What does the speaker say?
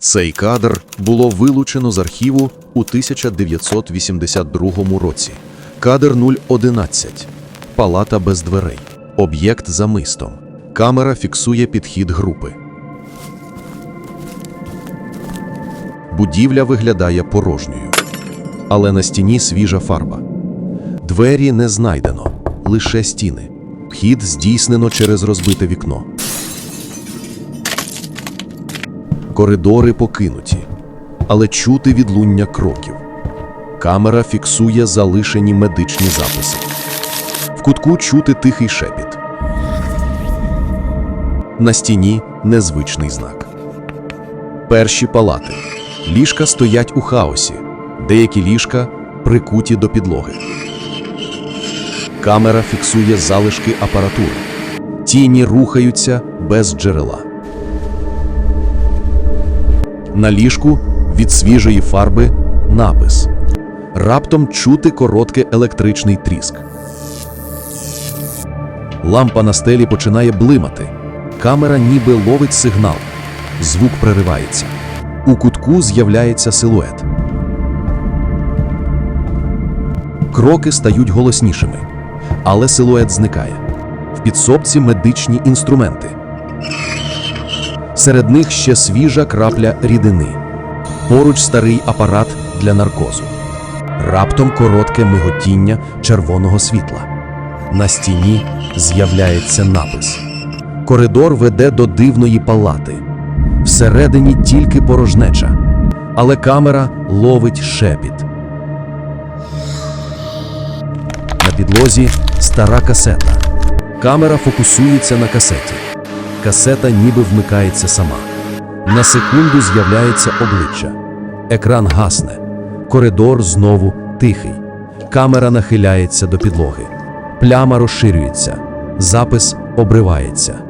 Цей кадр було вилучено з архіву у 1982 році. Кадр 011. Палата без дверей. Об'єкт за мистом. Камера фіксує підхід групи. Будівля виглядає порожньою. Але на стіні свіжа фарба. Двері не знайдено, лише стіни. Вхід здійснено через розбите вікно. Коридори покинуті, але чути відлуння кроків. Камера фіксує залишені медичні записи. В кутку чути тихий шепіт. На стіні незвичний знак. Перші палати. Ліжка стоять у хаосі. Деякі ліжка прикуті до підлоги. Камера фіксує залишки апаратури. Тіні рухаються без джерела. На ліжку від свіжої фарби напис. Раптом чути короткий електричний тріск. Лампа на стелі починає блимати. Камера ніби ловить сигнал. Звук переривається. У кутку з'являється силует. Кроки стають голоснішими, але силует зникає. В підсобці медичні інструменти. Серед них ще свіжа крапля рідини. Поруч старий апарат для наркозу. Раптом коротке миготіння червоного світла. На стіні з'являється напис. Коридор веде до дивної палати. Всередині тільки порожнеча, але камера ловить шепіт. На підлозі стара касета. Камера фокусується на касеті. Касета ніби вмикається сама. На секунду з'являється обличчя. Екран гасне. Коридор знову тихий. Камера нахиляється до підлоги. Пляма розширюється. Запис обривається.